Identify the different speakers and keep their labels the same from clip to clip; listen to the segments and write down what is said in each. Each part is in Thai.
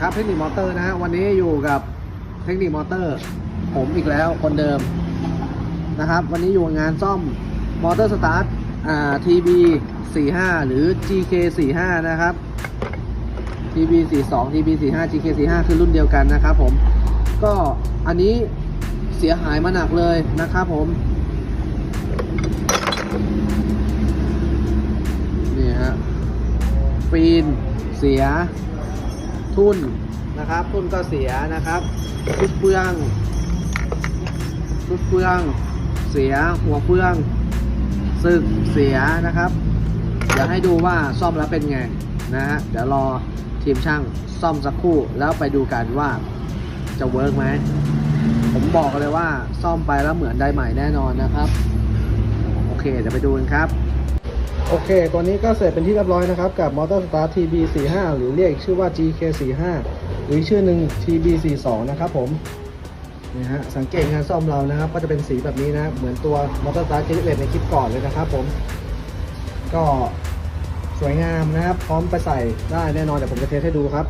Speaker 1: ครับเทคนิคมอเตอร์นะฮะวันนี้อยู่กับเทคนิคมอเตอร์ ผมอีกแล้วคนเดิมนะครับ วันนี้อยู่งานซ่อมมอเตอร์สตาร์ทอ่า TB 45หรือ GK 45นะครับ TB 42 TB 45 GK 45คือรุ่นเดียวกันนะครับผมก็อันนี้เสียหายมาหนักเลยนะครับผมนี่ฮะฟีนเสีย ทุ่นนะครับ ทุ่นก็เสียนะครับชุดเฟืองชุดเฟืองเสียหัวเฟืองสึกเสียนะครับเดี๋ยวให้ดูว่าซ่อมแล้วเป็นไงนะฮะเดี๋ยวรอทีมช่างซ่อมสักครู่แล้วไปดูกันว่าจะเวิร์กไหมผมบอกเลยว่าซ่อมไปแล้วเหมือนได้ใหม่แน่นอนนะครับ โอเคเดี๋ยวไปดูกันครับ โอเค ตัวนี้ก็เสร็จเป็นที่เรียบร้อยนะครับ กับ Motor Star TB 45 หรือเรียกอีกชื่อว่า GK 45 หรือชื่อหนึ่ง TB 42 นะครับผมนี่ฮะสังเกตงานซ่อมเรานะครับ ก็จะเป็นสีแบบนี้นะ เหมือนตัว Motor Star 71ในคลิปก่อนเลยนะครับผม ก็สวยงามนะครับ พร้อมไปใส่ได้แน่นอนเดี๋ยวผมจะเทสให้ดูครับ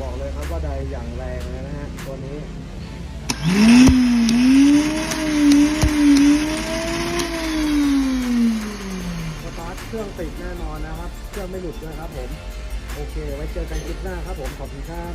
Speaker 1: บอกเลยครับ ว่าไดอย่างแรงเลยนะฮะตัวนี้สตาร์ทเครื่องติดแน่นอนนะครับ เครื่องไม่หลุดนะครับผม โอเค ไว้เจอกันคลิปหน้าครับผม ขอบคุณครับ